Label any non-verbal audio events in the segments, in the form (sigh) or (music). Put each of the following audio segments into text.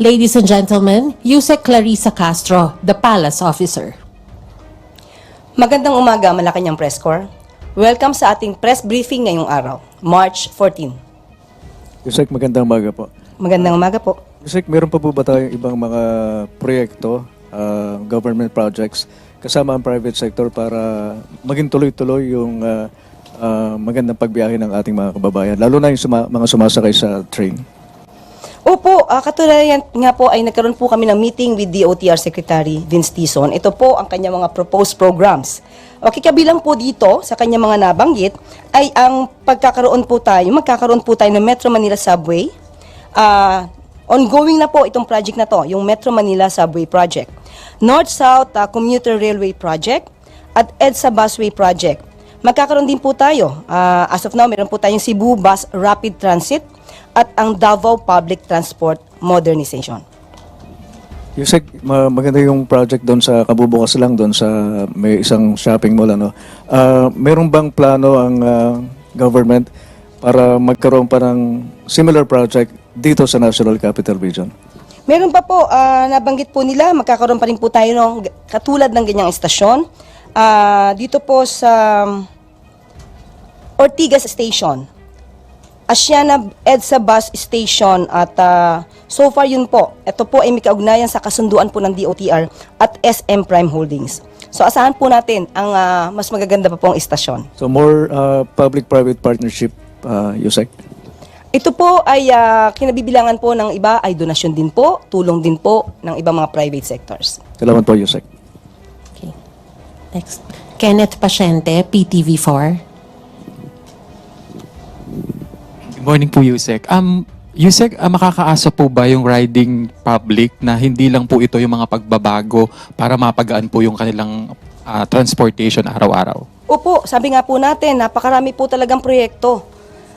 Ladies and gentlemen, Yusek Clarissa Castro, the Palace Officer. Magandang umaga, Malacanang Press Corps. Welcome sa ating press briefing ngayong araw, March 14. Yusek, magandang umaga po. Magandang umaga po. Yusek, meron pa po ba tayong ibang mga proyekto, ah, government projects, kasama ang private sector para maging tuloy-tuloy yung ah, ah, magandang pagbiyahe ng ating mga kababayan, lalo na yung suma- mga sumasakay sa train? Opo, uh, katulayan nga po ay nagkaroon po kami ng meeting with DOTR Secretary Vince Tison. Ito po ang kanyang mga proposed programs. Okay, kabilang po dito sa kanyang mga nabanggit ay ang pagkakaroon po tayo, magkakaroon po tayo ng Metro Manila Subway. Ah, ongoing na po itong project na to, yung Metro Manila Subway Project. North-South ah, Commuter Railway Project at EDSA Busway Project. Magkakaroon din po tayo. ah, as of now, meron po tayong Cebu Bus Rapid Transit at ang Davao Public Transport Modernization. Yusek, ma- maganda yung project doon sa kabubukas lang, doon sa may isang shopping mall. Ano. Ah, meron bang plano ang ah, government para magkaroon pa ng similar project dito sa National Capital Region? Meron pa po, ah, nabanggit po nila, magkakaroon pa rin po tayo ng katulad ng ganyang estasyon. Ah, dito po sa um, Ortigas Station. Asiana EDSA Bus Station at ah, so far yun po. Ito po ay may kaugnayan sa kasunduan po ng DOTR at SM Prime Holdings. So asahan po natin ang ah, mas magaganda pa pong istasyon. So more uh, public-private partnership, uh, Yusek? Ito po ay ah, kinabibilangan po ng iba ay donasyon din po, tulong din po ng ibang mga private sectors. Salamat po, Yusek. Okay. Next. Kenneth Pasyente, PTV4. Morning po, Yusek. Um, Yusek, ah, makakaasa po ba yung riding public na hindi lang po ito yung mga pagbabago para mapagaan po yung kanilang ah, transportation araw-araw? Opo, sabi nga po natin, napakarami po talagang proyekto.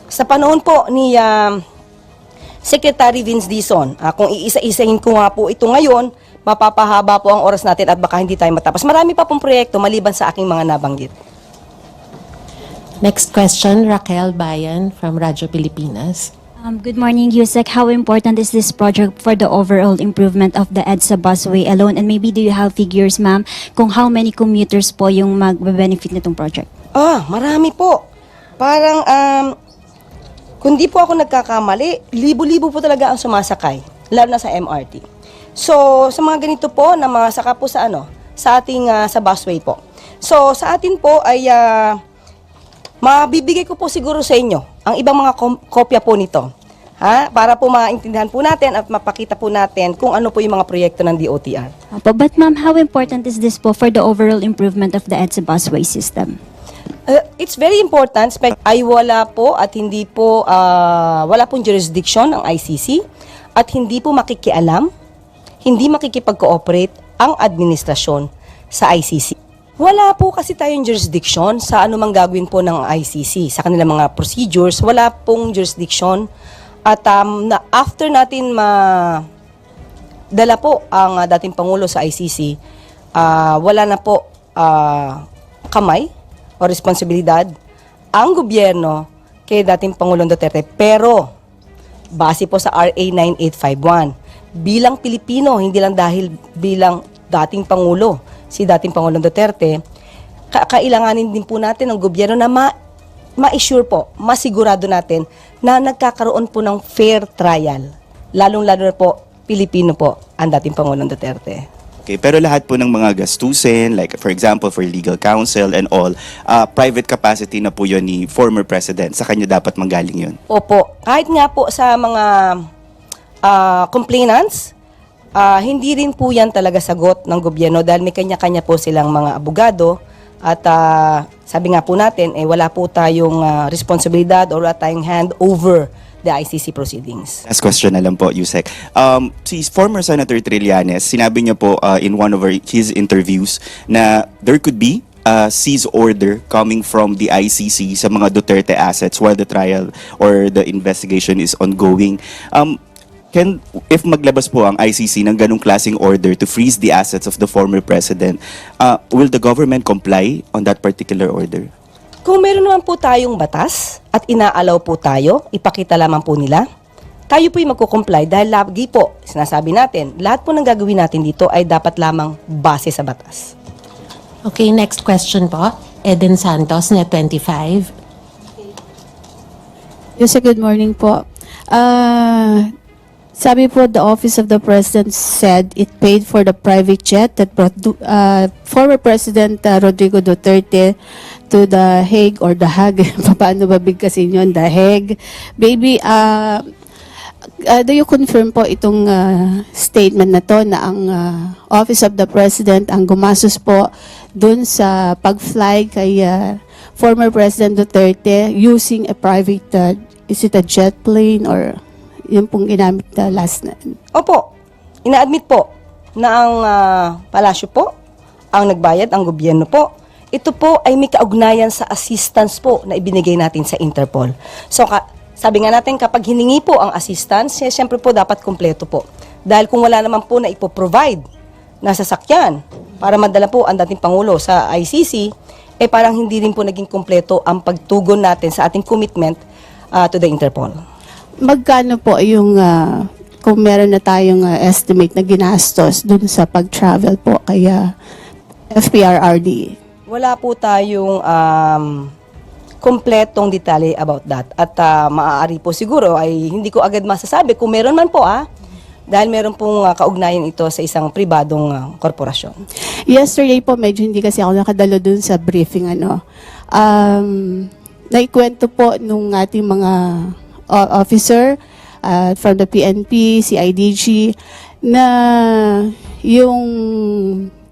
Sa panahon po ni um, Secretary Vince Dizon, ah, kung iisa-isahin ko nga po ito ngayon, mapapahaba po ang oras natin at baka hindi tayo matapos. Marami pa pong proyekto maliban sa aking mga nabanggit. Next question, Raquel Bayan from Radyo Pilipinas. Um, good morning, Yusek. How important is this project for the overall improvement of the EDSA busway alone? And maybe do you have figures, ma'am, kung how many commuters po yung magbe-benefit nitong project? Ah, marami po. Parang, um, kung di po ako nagkakamali, libo-libo po talaga ang sumasakay, lalo na sa MRT. So, sa mga ganito po, na mga saka po sa ano, sa ating, ah, sa busway po. So, sa atin po ay, ah, mabibigay ko po siguro sa inyo ang ibang mga kopya po nito. Ha? Para po maintindihan po natin at mapakita po natin kung ano po yung mga proyekto ng DOTR. Opo, but ma'am, how important is this po for the overall improvement of the EDSA busway system? Uh, it's very important ay wala po at hindi po ah, wala pong jurisdiction ang ICC at hindi po makikialam, hindi makikipag-cooperate ang administrasyon sa ICC. Wala po kasi tayong jurisdiction sa anumang gagawin po ng ICC sa kanilang mga procedures, wala pong jurisdiction at um, na after natin ma dala po ang ah, dating Pangulo sa ICC, ah, wala na po ah, kamay o responsibilidad ang gobyerno kay dating Pangulong Duterte. Pero, base po sa RA 9851, bilang Pilipino, hindi lang dahil bilang dating Pangulo, si dating Pangulong Duterte, ka- kailanganin din po natin ng gobyerno na ma ma-assure po, masigurado natin na nagkakaroon po ng fair trial. Lalong-lalo na po, Pilipino po ang dating Pangulong Duterte. Okay, pero lahat po ng mga gastusin, like for example, for legal counsel and all, ah, private capacity na po yun ni former president. Sa kanya dapat manggaling yun. Opo, kahit nga po sa mga ah, complainants, ah, hindi rin po yan talaga sagot ng gobyerno dahil may kanya-kanya po silang mga abogado at ah, sabi nga po natin, eh, wala po tayong ah, responsibilidad or wala tayong hand over the ICC proceedings. Last question na lang po, Yusek. Um, si former Senator Trillanes, sinabi niya po ah, in one of his interviews na there could be a seize order coming from the ICC sa mga Duterte assets while the trial or the investigation is ongoing. Um, can if maglabas po ang ICC ng ganong klaseng order to freeze the assets of the former president, uh, will the government comply on that particular order? Kung meron naman po tayong batas at inaalaw po tayo, ipakita lamang po nila, tayo po'y magkukomply dahil lagi po, sinasabi natin, lahat po ng gagawin natin dito ay dapat lamang base sa batas. Okay, next question po. Eden Santos, Net 25. Yes, sir, good morning po. Uh, sabi po, the Office of the President said it paid for the private jet that brought uh, former President uh, Rodrigo Duterte to the Hague or the Hague. (laughs) Paano ba bigkasin yun? The Hague. Baby, uh, uh, do you confirm po itong uh, statement na to na ang uh, Office of the President ang gumasos po dun sa pag-fly kay uh, former President Duterte using a private, uh, is it a jet plane or yun pong ginamit na last na. Opo, ina-admit po na ang ah, palasyo po, ang nagbayad, ang gobyerno po, ito po ay may kaugnayan sa assistance po na ibinigay natin sa Interpol. So, ka, sabi nga natin, kapag hiningi po ang assistance, eh, siyempre po dapat kumpleto po. Dahil kung wala naman po na ipoprovide na sasakyan para madala po ang dating Pangulo sa ICC, eh parang hindi rin po naging kumpleto ang pagtugon natin sa ating commitment ah, to the Interpol. Magkano po yung uh, kung meron na tayong uh, estimate na ginastos dun sa pag-travel po kaya FPRRD? Wala po tayong um, kompletong detalye about that. At ah, maaari po siguro ay hindi ko agad masasabi kung meron man po ah. Dahil meron pong ah, kaugnayan ito sa isang pribadong ah, korporasyon. Yesterday po, medyo hindi kasi ako nakadalo dun sa briefing, ano. Um, naikwento po nung ating mga officer uh, from the PNP, CIDG, na yung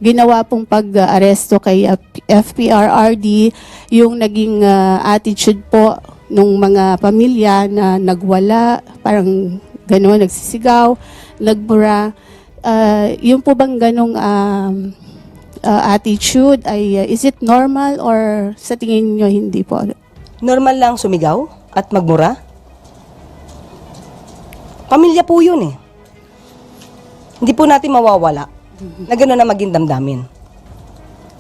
ginawa pong pag-aresto kay FPRRD, yung naging uh, attitude po nung mga pamilya na nagwala, parang gano'n, nagsisigaw, nagbura. Uh, yung po bang ganong um, uh, attitude ay uh, is it normal or sa tingin nyo hindi po? Normal lang sumigaw at magmura. Pamilya po yun eh. Hindi po natin mawawala na gano'n na maging damdamin.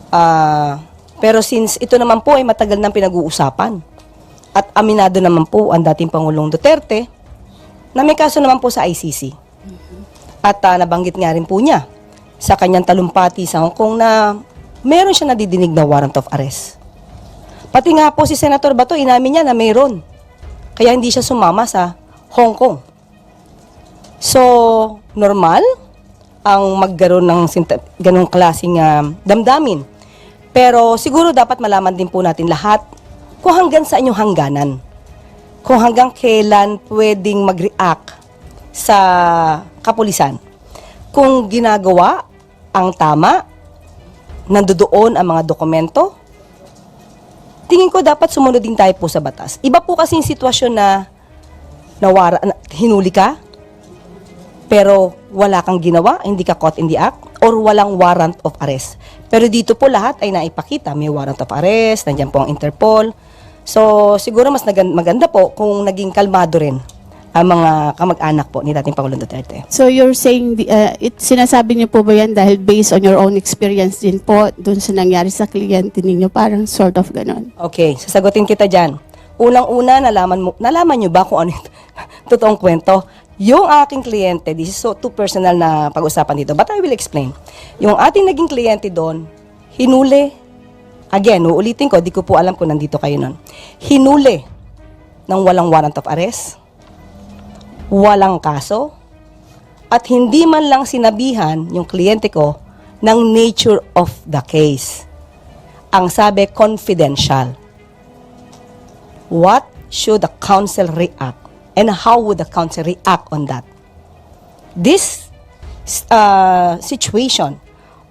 Ah, pero since ito naman po ay matagal nang pinag-uusapan at aminado naman po ang dating Pangulong Duterte na may kaso naman po sa ICC. At ah, nabanggit nga rin po niya sa kanyang talumpati sa Hong Kong na meron siya nadidinig na warrant of arrest. Pati nga po si Senator Bato, inamin niya na mayroon. Kaya hindi siya sumama sa Hong Kong. So, normal ang magkaroon ng ganong klaseng ah, damdamin. Pero siguro dapat malaman din po natin lahat kung hanggang sa inyong hangganan. Kung hanggang kailan pwedeng mag-react sa kapulisan. Kung ginagawa ang tama, nandoon ang mga dokumento, tingin ko dapat sumunod din tayo po sa batas. Iba po kasi yung sitwasyon na nawara, na, hinuli ka, pero wala kang ginawa, hindi ka caught in the act, or walang warrant of arrest. Pero dito po lahat ay naipakita. May warrant of arrest, nandiyan po ang Interpol. So, siguro mas maganda po kung naging kalmado rin ang mga kamag-anak po ni dating Pangulong Duterte. So you're saying, the- uh, it, sinasabi niyo po ba yan dahil based on your own experience din po dun sa nangyari sa kliyente ninyo, parang sort of ganon? Okay, sasagutin kita dyan. Unang-una, nalaman, mo, nalaman nyo ba kung ano yung (laughs) totoong kwento? Yung aking kliyente, this is so too personal na pag-usapan dito, but I will explain. Yung ating naging kliyente doon, hinuli, again, uulitin ko, di ko po alam kung nandito kayo nun. Hinuli ng walang warrant of arrest, walang kaso, at hindi man lang sinabihan yung kliyente ko ng nature of the case. Ang sabi, confidential what should the council react and how would the country react on that? This uh, situation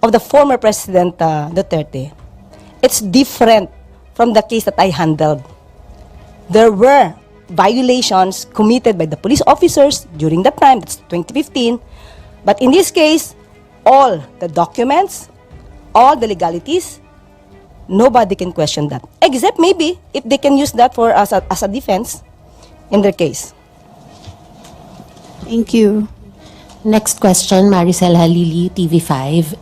of the former President uh, Duterte, it's different from the case that I handled. There were violations committed by the police officers during that time, that's 2015. But in this case, all the documents, all the legalities, nobody can question that. Except maybe if they can use that for as a, as a defense in their case. Thank you. Next question, Maricel Halili, TV5.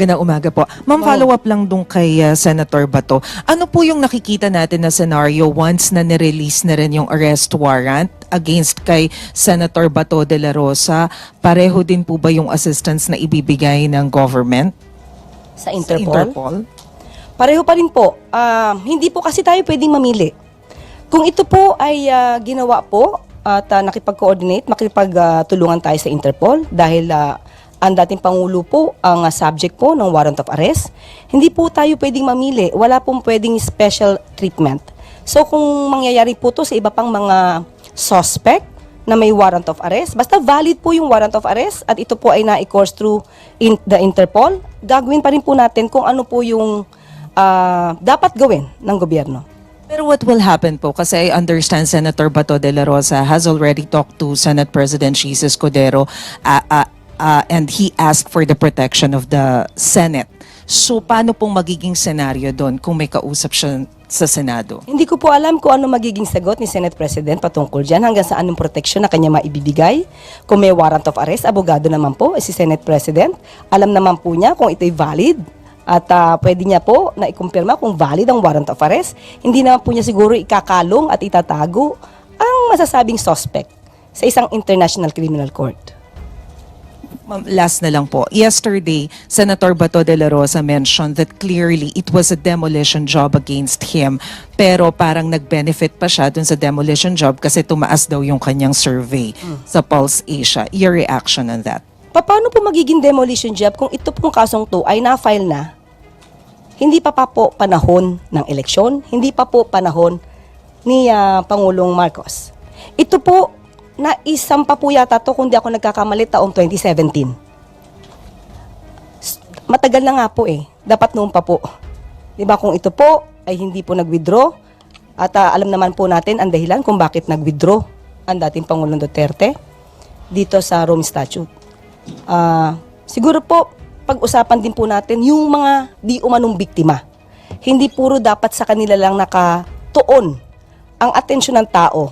Gandang umaga po. Ma'am, follow up lang dun kay uh, Senator Bato. Ano po yung nakikita natin na scenario once na nirelease na rin yung arrest warrant against kay Senator Bato de la Rosa? Pareho din po ba yung assistance na ibibigay ng government Sa sa Interpol. Interpol? Pareho pa rin po. Ah, hindi po kasi tayo pwedeng mamili. Kung ito po ay ah, ginawa po at ah, nakipag-coordinate, makipagtulungan tayo sa Interpol dahil ah, ang dating Pangulo po ang ah, subject po ng warrant of arrest, hindi po tayo pwedeng mamili. Wala pong pwedeng special treatment. So kung mangyayari po to sa iba pang mga suspect na may warrant of arrest, basta valid po yung warrant of arrest at ito po ay na-course through in the Interpol, gagawin pa rin po natin kung ano po yung ah, dapat gawin ng gobyerno. Pero what will happen po? Kasi I understand Senator Bato de la Rosa has already talked to Senate President Chis Escudero uh, uh, uh, and he asked for the protection of the Senate. So paano pong magiging senaryo doon kung may kausap siya sa Senado? Hindi ko po alam kung ano magiging sagot ni Senate President patungkol dyan, hanggang sa anong protection na kanya maibibigay. Kung may warrant of arrest, abogado naman po si Senate President. Alam naman po niya kung ito'y valid at ah, pwede niya po na ikumpirma kung valid ang warrant of arrest. Hindi naman po niya siguro ikakalong at itatago ang masasabing suspect sa isang international criminal court. Ma'am, last na lang po. Yesterday, Senator Bato de la Rosa mentioned that clearly it was a demolition job against him. Pero parang nag-benefit pa siya dun sa demolition job kasi tumaas daw yung kanyang survey sa Pulse Asia. Your reaction on that? Paano po magiging demolition job kung ito pong kasong to ay na-file na? Hindi pa pa po panahon ng eleksyon, hindi pa po panahon ni ah, Pangulong Marcos. Ito po, na isang pa po yata to kung di ako nagkakamali taong 2017. S- Matagal na nga po eh. Dapat noon pa po. Di ba kung ito po ay hindi po nag-withdraw at ah, alam naman po natin ang dahilan kung bakit nag-withdraw ang dating Pangulong Duterte dito sa Rome Statute. Ah, siguro po, pag-usapan din po natin yung mga di umanong biktima. Hindi puro dapat sa kanila lang nakatuon ang atensyon ng tao.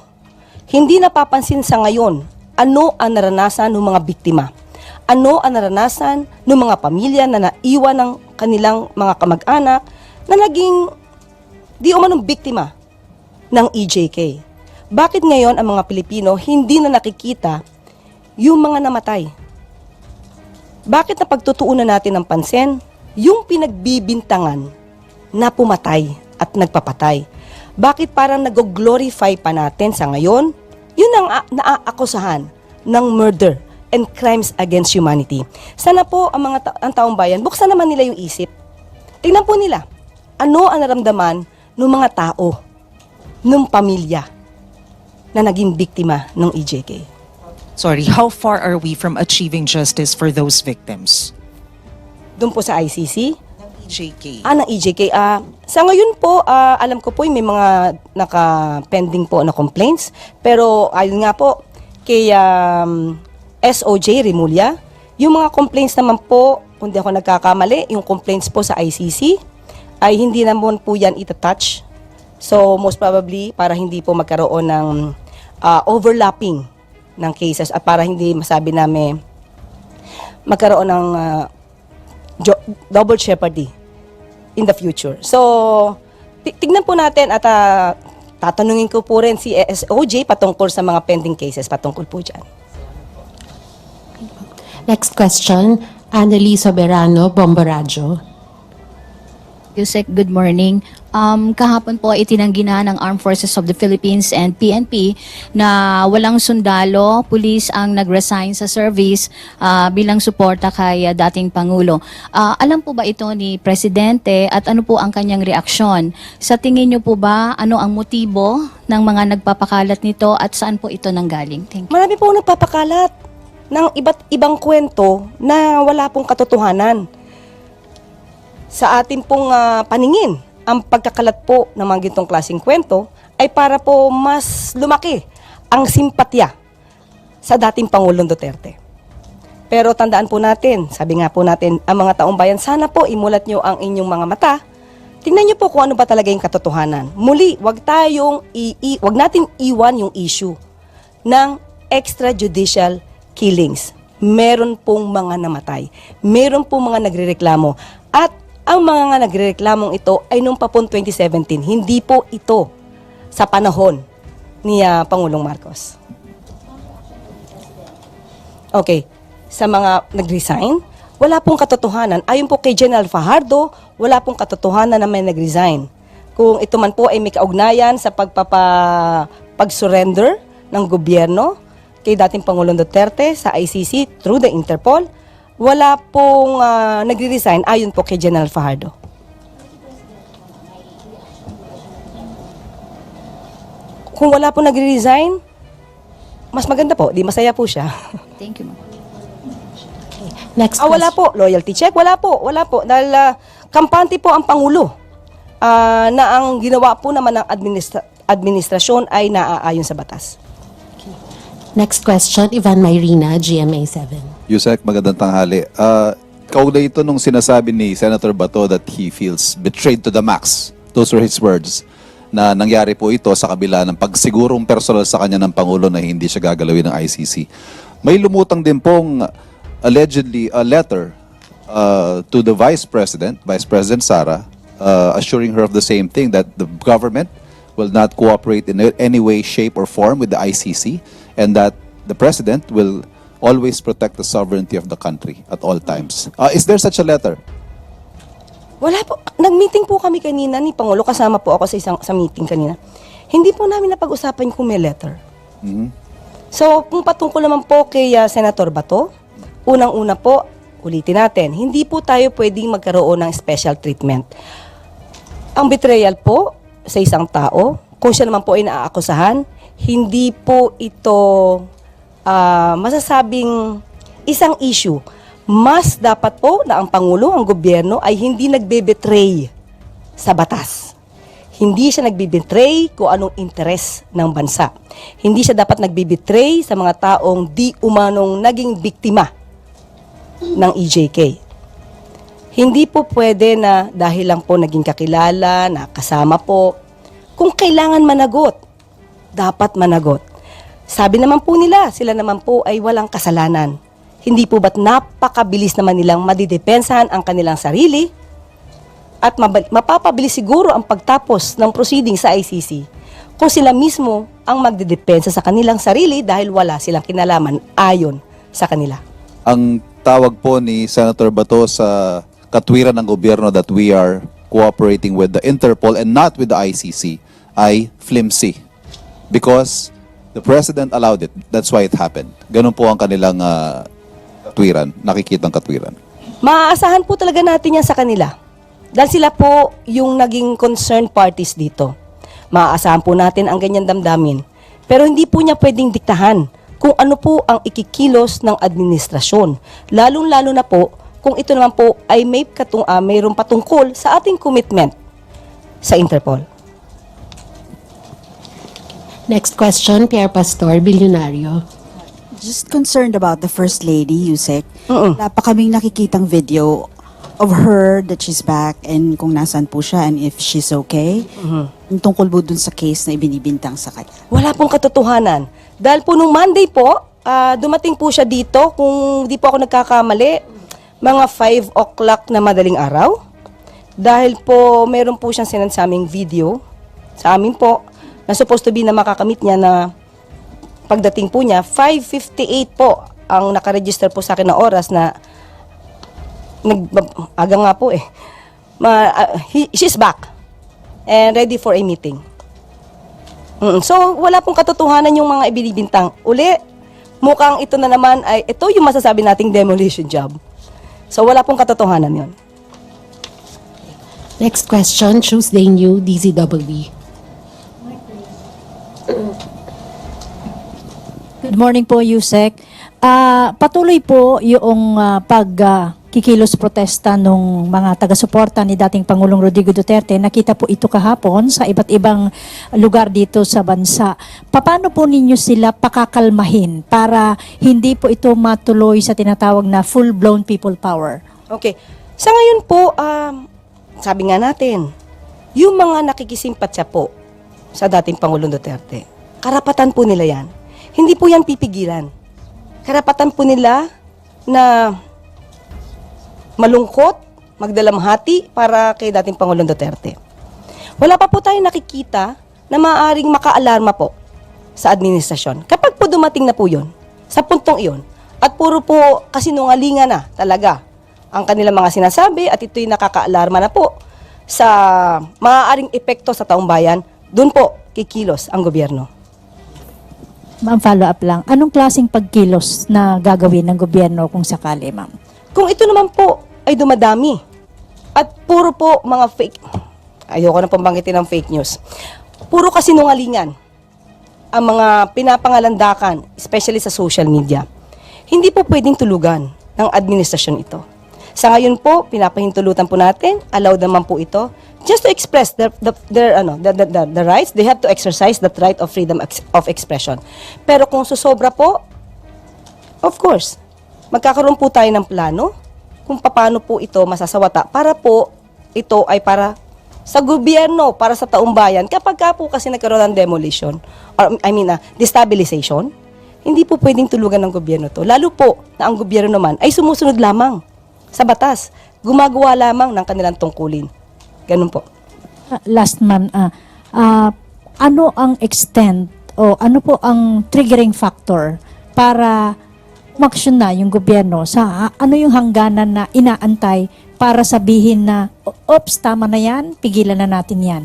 Hindi napapansin sa ngayon ano ang naranasan ng mga biktima. Ano ang naranasan ng mga pamilya na naiwan ng kanilang mga kamag-anak na naging di umanong biktima ng EJK. Bakit ngayon ang mga Pilipino hindi na nakikita yung mga namatay? Bakit na pagtutuunan natin ng pansin yung pinagbibintangan na pumatay at nagpapatay? Bakit parang nag-glorify pa natin sa ngayon? Yun ang naaakusahan ng murder and crimes against humanity. Sana po ang mga ta- ang taong bayan, buksan naman nila yung isip. Tingnan po nila, ano ang naramdaman ng mga tao, ng pamilya na naging biktima ng EJK. Sorry, how far are we from achieving justice for those victims? Doon po sa ICC, EJK. Ah, ng EJK. Ah, sa ngayon po, ah, alam ko po may mga naka-pending po na complaints. Pero ayun nga po, kay um, SOJ Remulla, yung mga complaints naman po, kung di ako nagkakamali, yung complaints po sa ICC, ay hindi naman po yan itatouch. So, most probably, para hindi po magkaroon ng ah, overlapping ng cases at para hindi masabi namin magkaroon ng ah, jo- double jeopardy in the future. So, ti- tignan po natin at ah, tatanungin ko po rin si SOJ patungkol sa mga pending cases patungkol po dyan. Next question, Annalise Soberano, Bomboradio. Yusek, good morning. Um, kahapon po itinanggi na ng Armed Forces of the Philippines and PNP na walang sundalo, pulis ang nag-resign sa service ah, bilang suporta kay ah, dating Pangulo. Ah, alam po ba ito ni Presidente at ano po ang kanyang reaksyon? Sa tingin niyo po ba ano ang motibo ng mga nagpapakalat nito at saan po ito nanggaling? Thank you. Marami po nagpapakalat ng iba't ibang kwento na wala pong katotohanan. Sa ating pong ah, paningin, ang pagkakalat po ng mga gintong klaseng kwento ay para po mas lumaki ang simpatya sa dating Pangulong Duterte. Pero tandaan po natin, sabi nga po natin, ang mga taong bayan, sana po imulat nyo ang inyong mga mata. Tingnan nyo po kung ano ba talaga yung katotohanan. Muli, wag tayong i- i- wag natin iwan yung issue ng extrajudicial killings. meron pong mga namatay. Meron pong mga nagrereklamo. At ang mga nga nagrereklamong ito ay nung papon 2017. Hindi po ito sa panahon ni ah, Pangulong Marcos. Okay, sa mga nag-resign, wala pong katotohanan. Ayon po kay General Fajardo, wala pong katotohanan na may nag-resign. Kung ito man po ay may kaugnayan sa pagpapa pag-surrender ng gobyerno kay dating Pangulong Duterte sa ICC through the Interpol, wala pong ah, nagre-resign ayon po kay General Fajardo. Kung wala po nagre-resign, mas maganda po, di masaya po siya. (laughs) Thank you, ma'am. Next Ah, wala po. Loyalty check? Wala po. Wala po. Dahil ah, kampante po ang Pangulo ah, na ang ginawa po naman ng administra- administrasyon ay naaayon sa batas. Next question, Ivan Mayrina, GMA7. Yusek, magandang tanghali. Uh, kaugnay ito nung sinasabi ni Senator Bato that he feels betrayed to the max. Those were his words. Na nangyari po ito sa kabila ng pagsigurong personal sa kanya ng Pangulo na hindi siya gagalawin ng ICC. May lumutang din pong allegedly a letter uh, to the Vice President, Vice President Sara, uh, assuring her of the same thing, that the government will not cooperate in any way, shape, or form with the ICC, and that the President will always protect the sovereignty of the country at all times. Uh, is there such a letter? Wala po. Nag-meeting po kami kanina ni Pangulo. Kasama po ako sa isang sa meeting kanina. Hindi po namin napag-usapan kung may letter. So, kung patungkol naman po kay ah, Senator Bato, unang-una po, ulitin natin, hindi po tayo pwedeng magkaroon ng special treatment. Ang betrayal po sa isang tao, kung siya naman po ay naaakusahan, hindi po ito ah, masasabing isang issue. Mas dapat po na ang Pangulo, ang gobyerno ay hindi nagbe-betray sa batas. Hindi siya nagbibetray kung anong interes ng bansa. Hindi siya dapat nagbibetray sa mga taong di umanong naging biktima ng EJK. Hindi po pwede na dahil lang po naging kakilala, nakasama po, kung kailangan managot, dapat managot. Sabi naman po nila, sila naman po ay walang kasalanan. Hindi po ba't napakabilis naman nilang madidepensahan ang kanilang sarili at mapapabilis siguro ang pagtapos ng proceeding sa ICC kung sila mismo ang magdidepensa sa kanilang sarili dahil wala silang kinalaman ayon sa kanila. Ang tawag po ni Senator Bato sa katwiran ng gobyerno that we are cooperating with the Interpol and not with the ICC ay flimsy. Because the President allowed it. That's why it happened. Ganun po ang kanilang uh, katwiran, nakikitang katwiran. Maaasahan po talaga natin yan sa kanila. Dahil sila po yung naging concerned parties dito. Maaasahan po natin ang ganyan damdamin. Pero hindi po niya pwedeng diktahan kung ano po ang ikikilos ng administrasyon. Lalong-lalo na po kung ito naman po ay may katung, ah, mayroong patungkol sa ating commitment sa Interpol. Next question, Pierre Pastor, Bilyonaryo. Just concerned about the First Lady, Yusek. Mm-mm. Wala pa kaming nakikitang video of her that she's back and kung nasan po siya and if she's okay. Yung tungkol po dun sa case na ibinibintang sa kanya. Wala pong katotohanan. Dahil po nung Monday po, ah, dumating po siya dito, kung di po ako nagkakamali, mga 5 o'clock na madaling araw. Dahil po, meron po siyang sinend sa aming video, sa amin po, na supposed to be na makakamit niya na pagdating po niya, 5.58 po ang nakaregister po sa akin na oras na nag, aga nga po eh. Ma, ah, he- she's back and ready for a meeting. Mm, So, wala pong katotohanan yung mga ibinibintang. Uli, mukhang ito na naman ay, ito yung masasabi nating demolition job. So, wala pong katotohanan yon. Next question, Tuesday New, DZWB. Good morning po, Yusek. Ah, patuloy po yung ah, pagkikilos protesta ng mga taga-suporta ni dating Pangulong Rodrigo Duterte. Nakita po ito kahapon sa iba't ibang lugar dito sa bansa. Paano po ninyo sila pakakalmahin para hindi po ito matuloy sa tinatawag na full-blown people power? Okay. Sa ngayon po, um, sabi nga natin, yung mga nakikisimpatsa po sa dating Pangulong Duterte, karapatan po nila yan. Hindi po yan pipigilan. Karapatan po nila na malungkot, magdalamhati para kay dating Pangulong Duterte. Wala pa po tayo nakikita na maaaring makaalarma po sa administrasyon. Kapag po dumating na po yun, sa puntong iyon, at puro po kasinungalingan na talaga ang kanilang mga sinasabi at ito'y nakakaalarma na po sa maaaring epekto sa taong bayan, dun po kikilos ang gobyerno. Ma'am, follow up lang. Anong klaseng pagkilos na gagawin ng gobyerno kung sakali, ma'am? Kung ito naman po ay dumadami at puro po mga fake, ayoko na pambanggitin ng fake news, puro kasinungalingan ang mga pinapangalandakan, especially sa social media, hindi po pwedeng tulugan ng administrasyon ito. Sa ngayon po, pinapahintulutan po natin, allowed naman po ito, just to express their, the, their, ano, the, the, the, the rights, they have to exercise that right of freedom of expression. Pero kung susobra po, Of course. Magkakaroon po tayo ng plano kung paano po ito masasawata para po ito ay para sa gobyerno, para sa taong bayan. Kapag ka po kasi nagkaroon ng demolition, or I mean, uh, destabilization, hindi po pwedeng tulugan ng gobyerno to. Lalo po na ang gobyerno naman ay sumusunod lamang sa batas. Gumagawa lamang ng kanilang tungkulin. Ganun po. Ah, last ma'am, ah, ah, ano ang extent o ano po ang triggering factor para umaksyon na yung gobyerno sa ano yung hangganan na inaantay para sabihin na, oops, tama na yan, pigilan na natin yan.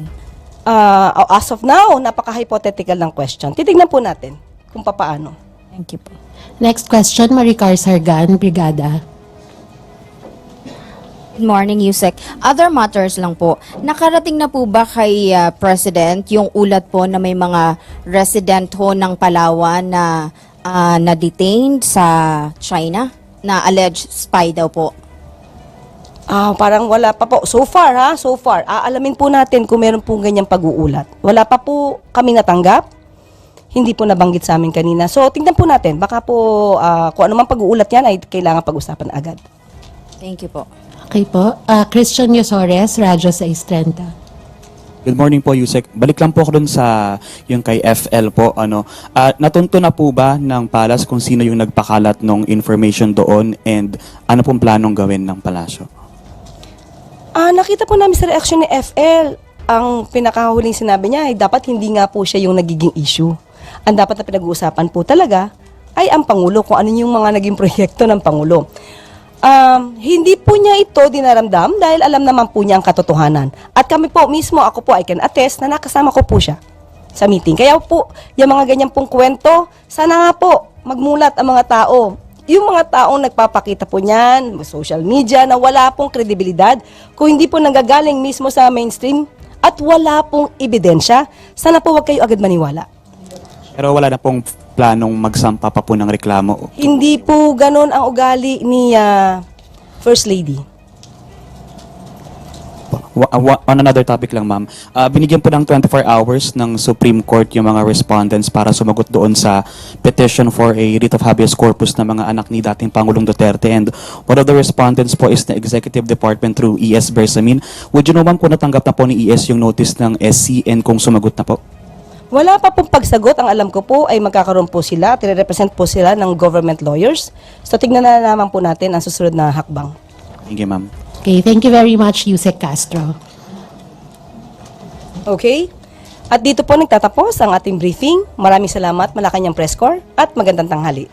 Ah, as of now, napaka-hypothetical ng question. Titignan po natin kung papaano. Thank you po. Next question, Maricar Sargan, Brigada. Good morning, Yusek. Other matters lang po. Nakarating na po ba kay uh, President yung ulat po na may mga resident ho ng Palawan na uh, na-detained sa China na alleged spy daw po? Ah, parang wala pa po. So far ha, so far. Aalamin po natin kung meron po ganyang pag-uulat. Wala pa po kami natanggap. Hindi po nabanggit sa amin kanina. So, tingnan po natin. Baka po ah, kung ano man pag-uulat yan ay kailangan pag-usapan agad. Thank you po. Okay po. Ah, Christian Yosores, Radyo 630. Good morning po, Yusek. Balik lang po ako dun sa yung kay FL po. Ano, Ah, natunto na po ba ng Palas kung sino yung nagpakalat ng information doon and ano pong planong gawin ng palasyo? Ah, nakita po namin sa reaction ni FL, ang pinakahuling sinabi niya ay dapat hindi nga po siya yung nagiging issue. Ang dapat na pinag-uusapan po talaga ay ang Pangulo, kung ano yung mga naging proyekto ng Pangulo. Um, hindi po niya ito dinaramdam dahil alam naman po niya ang katotohanan. At kami po mismo, ako po, I can attest na nakasama ko po siya sa meeting. Kaya po, yung mga ganyan pong kwento, sana nga po magmulat ang mga tao. Yung mga taong nagpapakita po niyan, social media, na wala pong kredibilidad, kung hindi po nanggagaling mismo sa mainstream at wala pong ebidensya, sana po wag kayo agad maniwala. Pero wala na pong planong magsampa pa po ng reklamo. Hindi po ganon ang ugali ni ah, First Lady. Wa- wa- on another topic lang, ma'am. Ah, binigyan po ng 24 hours ng Supreme Court yung mga respondents para sumagot doon sa petition for a writ of habeas corpus ng mga anak ni dating Pangulong Duterte. And one of the respondents po is the Executive Department through ES Bersamin. Would you know, ma'am, kung natanggap na po ni ES yung notice ng SC and kung sumagot na po? Wala pa pong pagsagot. Ang alam ko po ay magkakaroon po sila, tire-represent po sila ng government lawyers. So tignan na naman po natin ang susunod na hakbang. Thank you, ma'am. Okay, thank you very much, Yusek Castro. Okay? At dito po nagtatapos ang ating briefing. Maraming salamat, Malacanang Press Corps, at magandang tanghali.